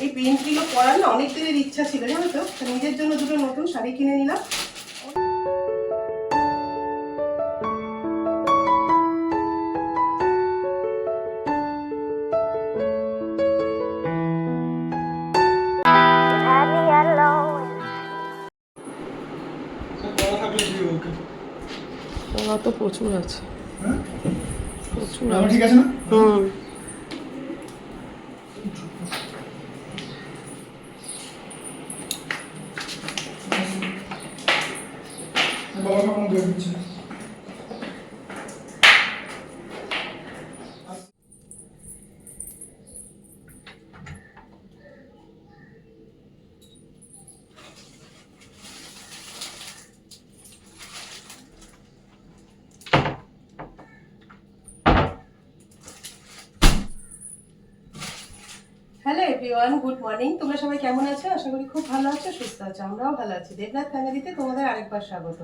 এই প্রিন্টগুলো পরার না অনেক দিনের ইচ্ছা ছিল জানো তো? নিজের জন্য দুটো নতুন শাড়ি কিনে নিলাম। তো প্রচুর আছে। হ্যাঁ? প্রচুর ঠিক আছে না? হুম বাবা কখন দিয়ে দিচ্ছে হ্যালো এভরিওয়ান গুড মর্নিং তোমরা সবাই কেমন আছো? আশা করি খুব ভালো আছো, সুস্থ আছো, আমরাও ভালো আছি। দেবনাথ ফ্যামিলিতে তোমাদের আরেকবার স্বাগত।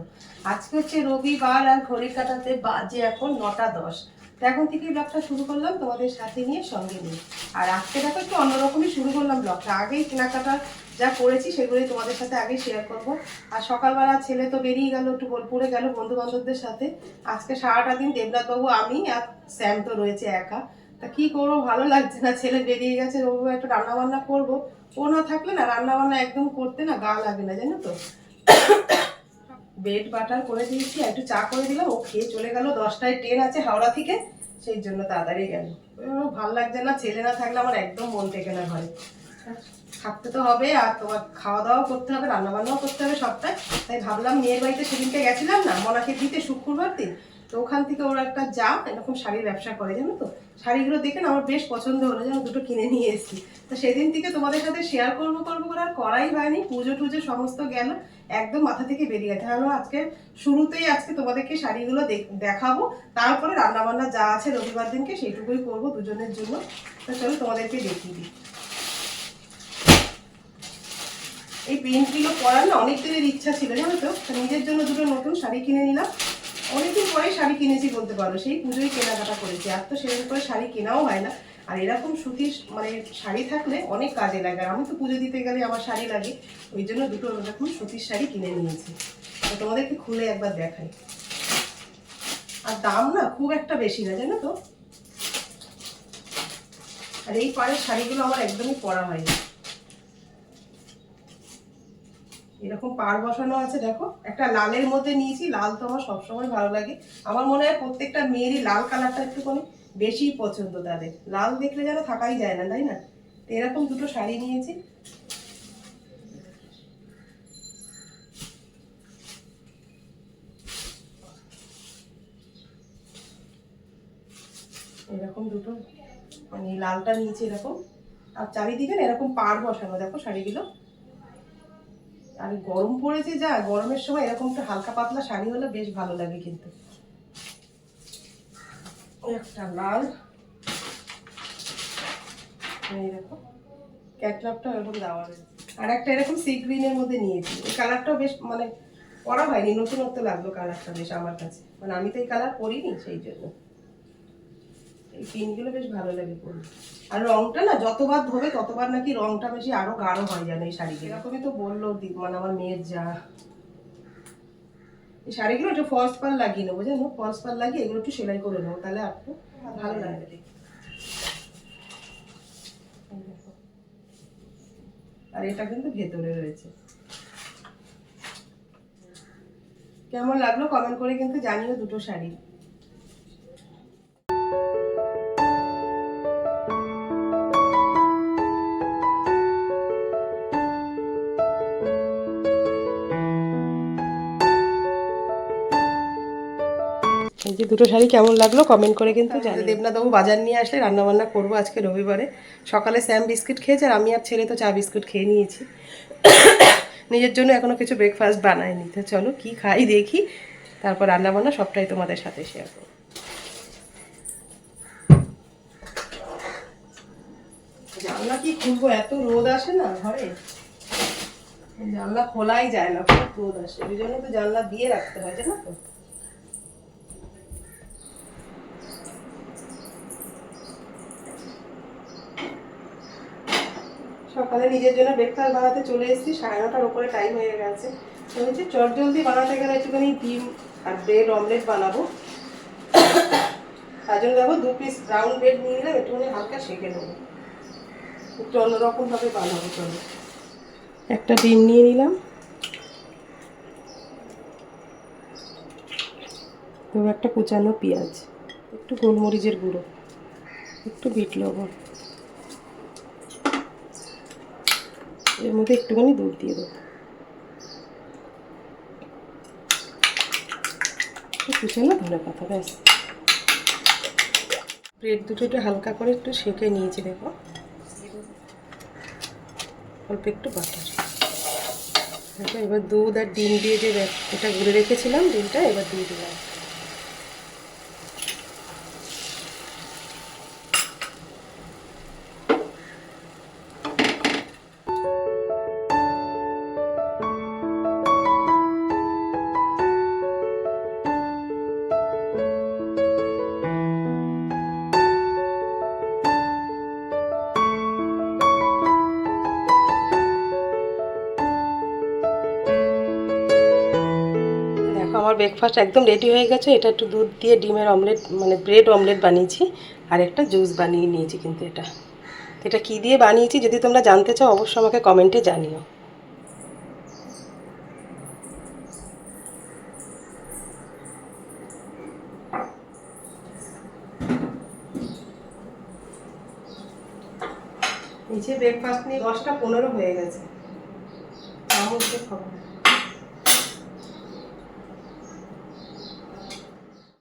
আজকে হচ্ছে রবিবার আর ঘড়ি কাটাতে বাজে এখন নটা দশ। তো এখন থেকেই ব্লগটা শুরু করলাম, তোমাদের সাথে নিয়ে সঙ্গে নিয়ে। আর আজকে দেখো একটু অন্যরকমই শুরু করলাম ব্লগটা। আগেই কেনাকাটা যা করেছি সেগুলোই তোমাদের সাথে আগে শেয়ার করব। আর সকালবেলা ছেলে তো বেরিয়ে গেল, একটু বোলপুরে গেল বন্ধু বান্ধবদের সাথে। আজকে সারাটা দিন দেবনাথবাবু, আমি আর স্যাম তো রয়েছে একা। তা কি করব? ভালো লাগছে না। ছেলে বেরিয়ে গেছে, ও একটু রান্না বান্না করব। ও না থাকলে না রান্না বান্না একদম করতে না গা লাগে না, জানো তো? বেড বাটার করে দিয়েছি একটু চা করে দিলাম, ও খেয়ে চলে গেল। দশটায় ট্রেন আছে হাওড়া থেকে, সেই জন্য তাড়াতাড়ি গেল। ভালো লাগছে না, ছেলে না থাকলে আমার একদম মন টেকে না ঘরে থাকতে তো হবে, আর তোমার খাওয়া দাওয়া করতে হবে রান্না বান্নাও করতে হবে সবটাই তাই ভাবলাম মেয়ের বাড়িতে সেদিনকে গেছিলাম না, মনাকে দিতে শুক্রবার দিন। তো ওখান থেকে ওরা একটা যা এরকম শাড়ির ব্যবসা করে, জানো তো? শাড়িগুলো দেখে না আমার বেশ পছন্দ হলো যেন দুটো কিনে নিয়ে এসেছি। তো সেদিন থেকে তোমাদের সাথে শেয়ার করব করব করে আর করাই হয়নি, পুজো টুজো সমস্ত গেল, একদম মাথা থেকে বেরিয়ে গেছে। তাহলে আজকে শুরুতেই আজকে তোমাদেরকে শাড়িগুলো দেখ- দেখাবো, তারপরে রান্নাবান্না যা আছে রবিবার দিনকে সেইটুকুই করব দুজনের জন্য। তো চলো তোমাদেরকে দেখিয়ে দিই। এই প্রিন্টগুলো পরার না অনেক দিনের ইচ্ছা ছিল, জানো তো নিজের জন্য দুটো নতুন শাড়ি কিনে নিলাম। অনেকদিন পরে শাড়ি কিনেছি বলতে পারো। সেই পুজোয় কেনাকাটা করেছি। আর তো সেরকম করে শাড়ি কেনাও হয় না। আর এরকম সুতির মানে শাড়ি থাকলে অনেক কাজে লাগে। আর আমি তো পুজো দিতে গেলে আমার শাড়ি লাগে। ওই জন্য দুটো এরকম সুতির শাড়ি কিনে নিয়েছি। তো তোমাদেরকে খুলে একবার দেখাই। আর দাম না খুব একটা বেশি না, জানো তো? আর এই পাড়ের শাড়িগুলো আমার একদমই পরা হয়নি। এরকম পার বসানো আছে, দেখো। একটা লালের মধ্যে নিয়েছি, লাল তো আমার সবসময় ভালো লাগে। আমার মনে হয় প্রত্যেকটা মেয়েরই লাল কালারটা একটুখানি বেশি পছন্দ তাদের। লাল দেখলে যেন থাকাই যায় না, তাই না? এরকম দুটো শাড়ি নিয়েছি। এরকম দুটো মানে লালটা নিয়েছি এরকম। আর চারিদিকে এরকম পার বসানো, দেখো শাড়িগুলো। আর গরম পড়েছে যা, গরমের সময় এরকম একটু হালকা পাতলা শাড়ি হলে বেশ ভালো লাগে কিন্তু। একটা লাল। এই দেখো ক্যাটলগটা এরকম দেওয়া রয়েছে আর একটা এরকম সি গ্রিনের মধ্যে নিয়েছি। এই কালারটাও বেশ মানে পরা হয়নি, নতুনত্ব লাগল কালারটা বেশ আমার কাছে। মানে আমি তো এই কালার পরিনি, সেই জন্য। এই পিনগুলো বেশ ভালো লাগে পরতে আর রংটা না, যতবার ধোবে ততবার নাকি রংটা বেশি আরও গাঢ় হয় যেন এই শাড়ি এরকমই তো বলল মানে আমার মেয়ের যা। এই শাড়িগুলো একটু ফলস পাল লাগিয়ে নেব, জানো? ফলস পাল লাগিয়ে এগুলো একটু সেলাই করে নেব, তাহলে আর ভালো লাগবে। আর এটা কিন্তু ভেতরে রয়েছে। কেমন লাগল? কমেন্ট করে কিন্তু জানিও দুটো শাড়ি। এই যে দুটো শাড়ি কেমন লাগল কমেন্ট করে কিন্তু জানি দেবনাথবাবু বাজার নিয়ে আসলে রান্না বান্না করব আজকে রবিবারে। সকালে স্যাম বিস্কিট খেয়েছে আর আমি আর ছেলে তো চা বিস্কুট খেয়ে নিয়েছি। নিজের জন্য এখনও কিছু ব্রেকফাস্ট বানায়নি তো চলো কি খাই দেখি। তারপর রান্না বান্না সবটাই তোমাদের সাথে শেয়ার করব। জানলা কি খুলবো? এত রোদ আসে না ঘরে? জানলা খোলাই যায় না খুব রোদ আসে। ওই জন্য তো জানলা দিয়ে রাখতে হয় জানো তো? সকালে নিজের জন্য ব্রেকফাস্ট বানাতে চলে এসেছি, সাড়ে নটার উপরে টাইম হয়ে গেছে। তো হচ্ছে চট জলদি বানাতে গেলে একটুখানি ডিম আর ব্রেড অমলেট বানাবো। তার জন্য দেখো দু পিস ব্রাউন ব্রেড নিয়ে নিলাম, একটুখানি হালকা সেঁকে নেব। একটু অন্যরকমভাবে বানাবো চলো। একটা ডিম নিয়ে নিলাম। একটা কুচানো পেঁয়াজ, একটু গোলমরিচের গুঁড়ো, একটু বিট লবণ। এর মধ্যে একটুখানি দুধ দিয়ে দেবো। কুচানো ধনে পাতা, ব্যাস। ব্রেড দুটো একটু হালকা করে একটু সেঁকে নিয়েছি, দেখো। অল্প একটু বাটার। এবার দুধ আর ডিম দিয়ে যে এটা গুঁড়ে রেখেছিলাম, ডিমটা এবার দিয়ে দিলাম। আমার ব্রেকফাস্ট একদম রেডি হয়ে গেছে। এটা একটু দুধ দিয়ে ডিমের অমলেট মানে ব্রেড অমলেট বানিয়েছি। আর একটা জুস বানিয়ে নিয়েছি কিন্তু এটা। এটা কি দিয়ে বানিয়েছি যদি তোমরা জানতে চাও, অবশ্যই আমাকে কমেন্টে জানিও। যে ব্রেকফাস্ট নিয়ে দশটা পনেরো হয়ে গেছে।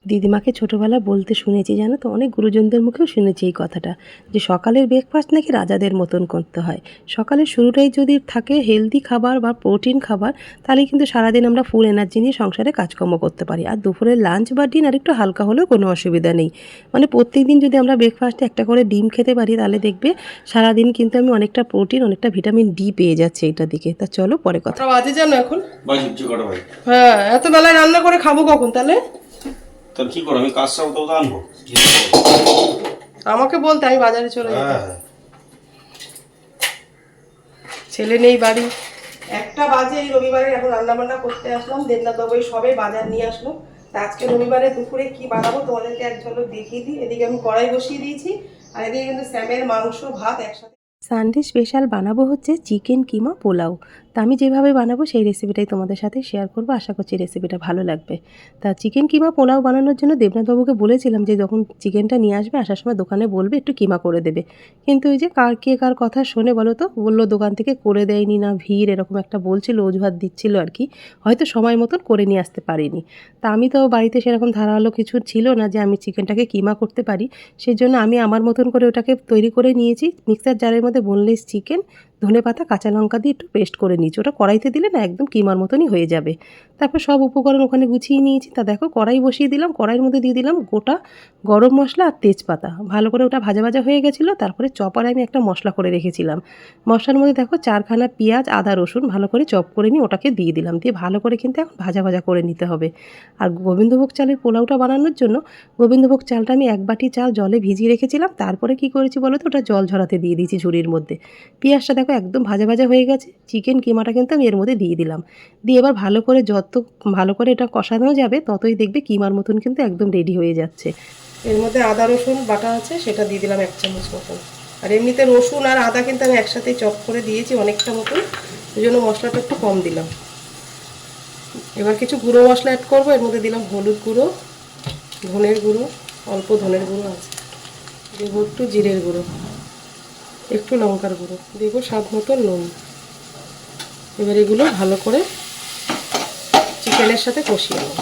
দিদিমাকে ছোটোবেলা বলতে শুনেছি জানো তো? অনেক গুরুজনদের মুখেও শুনেছি এই কথাটা যে সকালের ব্রেকফাস্ট নাকি রাজাদের মতন করতে হয়। সকালের শুরুটাই যদি থাকে হেলদি খাবার বা প্রোটিন খাবার তাহলে কিন্তু সারাদিন আমরা ফুল এনার্জি নিয়ে সংসারে কাজকর্ম করতে পারি। আর দুপুরের লাঞ্চ বা ডিনার একটু হালকা হলেও কোনো অসুবিধা নেই। মানে প্রত্যেক দিন যদি আমরা ব্রেকফাস্টে একটা করে ডিম খেতে পারি তাহলে দেখবে সারাদিন কিন্তু আমি অনেকটা প্রোটিন অনেকটা ভিটামিন ডি পেয়ে যাচ্ছি এটার দিকে। তা চলো পরে কথা। বাজে জানো এখন? হ্যাঁ এত বেলায় রান্না করে খাব কখন তাহলে? তাহলে কি করো আমি কাজ সামনে তো আনব? আমাকে বলতে আমি বাজারে চলে যেতাম হ্যাঁ। ছেলে নেই বাড়ি। একটা বাজে এই রবিবারে এখন রান্না বান্না করতে আসলাম দেবনাথ বাবু সবে বাজার নিয়ে আসলো। তা আজকে রবিবারে দুপুরে কি বানাবো তোমাদেরকে এক ঝলক দেখিয়ে দিই। এদিকে আমি কড়াই বসিয়ে দিয়েছি আর এদিকে কিন্তু স্যামের মাংস ভাত একসাথে। সানডে স্পেশাল বানাবো হচ্ছে চিকেন কিমা পোলাও। তা আমি যেভাবে বানাবো সেই রেসিপিটাই তোমাদের সাথে শেয়ার করব। আশা করছি রেসিপিটা ভালো লাগবে। তা চিকেন কিমা পোলাও বানানোর জন্য দেবনাথবাবুকে বলেছিলাম যে, যখন চিকেনটা নিয়ে আসবে, আসার সময় দোকানে বলবে, একটু কিমা করে দেবে। কিন্তু ওই যে কার কে কার কথা শোনে বলো তো, বলল দোকান থেকে করে দেয়নি না, ভিড় এরকম একটা বলছিল, অজুহাত দিচ্ছিল আর কি। হয়তো সময় মতন করে নিয়ে আসতে পারিনি। তা আমি তো বাড়িতে সেরকম ধারালো কিছু ছিল না যে, আমি চিকেনটাকে কিমা করতে পারি। সেই জন্য আমি আমার মতন করে ওটাকে তৈরি করে নিয়েছি। মিক্সার জারের মধ্যে বোনলেস চিকেন ধনে পাতা, কাঁচা লঙ্কা দিয়ে একটু পেস্ট করে নিয়েছি। ওটা কড়াইতে দিলে না একদম কিমার মতনই হয়ে যাবে। তারপর সব উপকরণ ওখানে গুছিয়ে নিয়েছি। তা দেখো কড়াই বসিয়ে দিলাম। কড়াইয়ের মধ্যে দিয়ে দিলাম গোটা গরম মশলা আর তেজপাতা। ভালো করে ওটা ভাজা ভাজা হয়ে গেছিল। তারপরে চপারে আমি একটা মশলা করে রেখেছিলাম। মশলার মধ্যে দেখো চারখানা পেঁয়াজ, আদা, রসুন ভালো করে চপ করে নিয়ে ওটাকে দিয়ে দিলাম। দিয়ে ভালো করে কিন্তু এখন ভাজা ভাজা করে নিতে হবে। আর গোবিন্দভোগ চালের পোলাওটা বানানোর জন্য গোবিন্দভোগ চালটা আমি এক বাটি চাল জলে ভিজিয়ে রেখেছিলাম। তারপরে কি করেছি বলো তো? ওটা জল ঝরাতে দিয়ে দিয়েছি ঝুড়ির মধ্যে। পেঁয়াজটা দেখো একদম ভাজা ভাজা হয়ে গেছে। চিকেন কিমাটা কিন্তু আমি এর মধ্যে দিয়ে দিলাম। দিয়ে এবার ভালো করে যত, ভালো করে এটা কষানো যাবে, ততই দেখবে কিমার মতন কিন্তু একদম রেডি হয়ে যাচ্ছে। এর মধ্যে আদা, রসুন বাটা আছে, সেটা দিয়ে দিলাম এক চামচ মতন। আর এমনিতে রসুন আর আদা কিন্তু আমি একসাথে চপ করে দিয়েছি অনেকটা মতন। ওই জন্য মশলাটা একটু কম দিলাম। এবার কিছু গুঁড়ো মশলা অ্যাড করব, এর মধ্যে দিলাম হলুদ গুঁড়ো, ধনের গুঁড়ো, অল্প ধনের গুঁড়ো আছে। একটু জিরের গুঁড়ো। একটু লঙ্কার গুঁড়ো। দেবো স্বাদ মতো নুন। এবার এগুলো ভালো করে চিকেনের সাথে কষিয়ে নেব।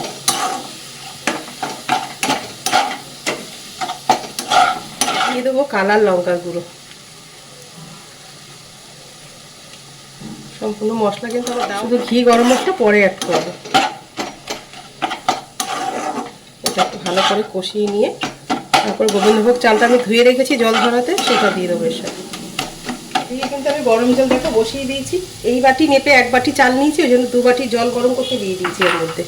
দিয়ে দেবো কালার লঙ্কার গুঁড়ো। সম্পূর্ণ মশলা কিন্তু আমার শুধু ঘি, গরম মশলা পরে অ্যাড করব। এটা একটু ভালো করে কষিয়ে নিয়ে তারপর গোবিন্দভোগ চালটা আমি ধুয়ে রেখেছি জল ধরাতে সেটা দিয়ে দেবো এর সাথে। দিয়ে কিন্তু আমি গরম জল দেখো বসিয়ে দিয়েছি। এই বাটি নেপে এক বাটি চাল নিয়েছি, ওই জন্য দু বাটি জল গরম করতে দিয়ে দিয়েছি এর মধ্যে।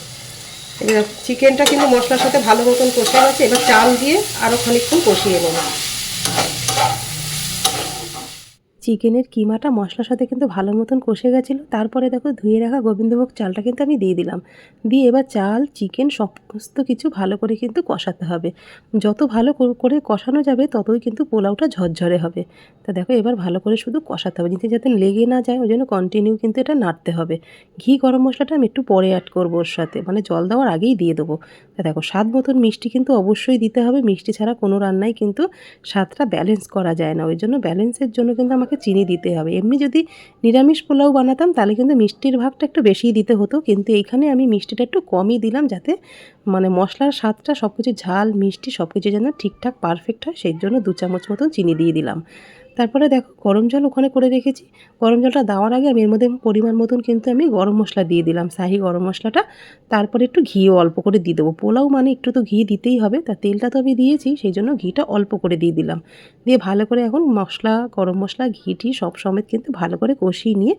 চিকেনটা কিন্তু মশলার সাথে ভালো মতন কষে গেছে এবার চাল দিয়ে আরও খানিকক্ষণ কষিয়ে নেব। চিকেনের কিমাটা মশলার সাথে কিন্তু ভালো মতন কষে গেছিল, তারপরে দেখো ধুয়ে রাখা গোবিন্দভোগ চালটা কিন্তু আমি দিয়ে দিলাম। দিয়ে এবার চাল, চিকেন সমস্ত কিছু ভালো করে কিন্তু কষাতে হবে। যত ভালো করে কষানো যাবে ততই কিন্তু পোলাওটা ঝরঝরে হবে। তা দেখো এবার ভালো করে শুধু কষাতে হবে যাতে যাতে লেগে না যায়, ওই জন্য কন্টিনিউ কিন্তু এটা নাড়তে হবে। ঘি গরম মশলাটা আমি একটু পরে অ্যাড করব ওর সাথে মানে জল দেওয়ার আগেই দিয়ে দেবো। তা দেখো স্বাদ মতন মিষ্টি কিন্তু অবশ্যই দিতে হবে, মিষ্টি ছাড়া কোনো রান্নায় কিন্তু স্বাদটা ব্যালেন্স করা যায় না। ওই জন্য ব্যালেন্সের জন্য কিন্তু আমাকে চিনি দিতে হবে। এমনি যদি নিরামিষ পোলাও বানাতাম, তাহলে কিন্তু মিষ্টির ভাগটা একটু বেশিই দিতে হতো। কিন্তু এইখানে আমি মিষ্টিটা একটু কমই দিলাম যাতে মানে মশলার স্বাদটা সব কিছু ঝাল, মিষ্টি সব কিছু যেন ঠিকঠাক পারফেক্ট হয় সেই জন্য দু চামচ মতন চিনি দিয়ে দিলাম। তারপরে দেখো, গরম জল ওখানে করে রেখেছি। গরম জলটা দেওয়ার আগে আমি এর মধ্যে পরিমাণ মতন কিন্তু আমি গরম মশলা দিয়ে দিলাম। শাহি গরম মশলাটা। তারপরে একটু ঘিও অল্প করে দিয়ে দেবো। পোলাও মানে একটু তো ঘি দিতেই হবে, তা তেলটা তো আমি দিয়েছি, সেই জন্য ঘিটা অল্প করে দিয়ে দিলাম। দিয়ে ভালো করে এখন মশলা, গরম মশলা, ঘি, টি সব সমেত কিন্তু ভালো করে কষিয়ে নিয়ে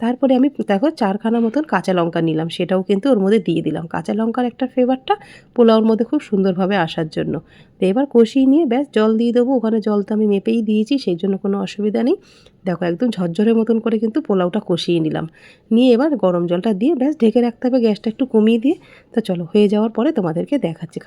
তারপরে আমি দেখো চারখানা মতন কাঁচা লঙ্কা নিলাম, সেটাও কিন্তু ওর মধ্যে দিয়ে দিলাম। কাঁচা লঙ্কার একটা ফ্লেভারটা পোলাওর মধ্যে খুব সুন্দরভাবে আসার জন্য। তো এবার কষিয়ে নিয়ে ব্যাস জল দিয়ে দেবো, ওখানে জল তো আমি মেপেই দিয়েছি, সেই জন্য কোনো অসুবিধা নেই। দেখো একদম ঝরঝরে মতন করে কিন্তু পোলাওটা কষিয়ে নিলাম। নিয়ে এবার গরম জলটা দিয়ে ব্যাস ঢেকে রাখতে হবে, গ্যাসটা একটু কমিয়ে দিয়ে। তো চলো, হয়ে যাওয়ার পরে তোমাদেরকে দেখাচ্ছি।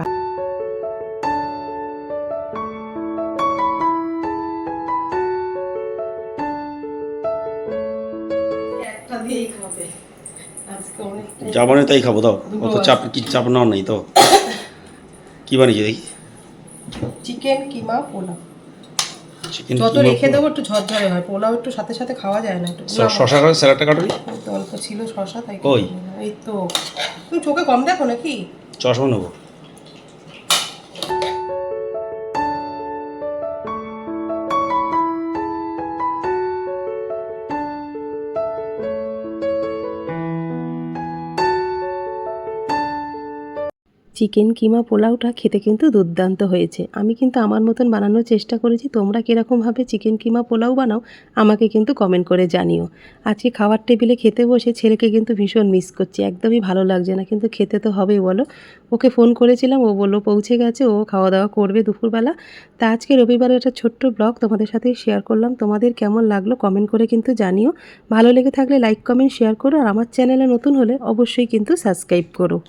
যা বানিয়ে তাই খাব দাও অত চাপ কি চাপ নেওয়ার নেই তো। কি বানিয়েছি দেখি। চিকেন কিমা পোলাও। চিকেন যত রেখে দেবো একটু ঝরঝরে হয়। পোলাও একটু সাথে সাথে খাওয়া যায় না একটু শশা করে স্যালাডটা কাটবি তো অল্প ছিল শশা তাই কই? এই তো। তুমি চোখে কম দেখো নাকি? চশমা নেব। চিকেন কিমা পোলাওটা খেতে কিন্তু দুর্দান্ত হয়েছে। আমি কিন্তু আমার মতন বানানোর চেষ্টা করেছি, তোমরা কীরকমভাবে চিকেন কিমা পোলাও বানাও, আমাকে কিন্তু কমেন্ট করে জানিও। আজকে খাওয়ার টেবিলে খেতে বসে ছেলেকে কিন্তু ভীষণ মিস করছি, একদমই ভালো লাগছে না, কিন্তু খেতে তো হবেই বলো। ওকে ফোন করেছিলাম, ও বলল পৌঁছে গেছে, ও খাওয়া দাওয়া করবে দুপুরবেলা। তা আজকে রবিবারে একটা ছোট্ট ব্লগ তোমাদের সাথে শেয়ার করলাম, তোমাদের কেমন লাগল কমেন্ট করে কিন্তু জানিও। ভালো লেগে থাকলে লাইক কমেন্ট শেয়ার করো, আর আমার চ্যানেলে নতুন হলে অবশ্যই কিন্তু সাবস্ক্রাইব করো।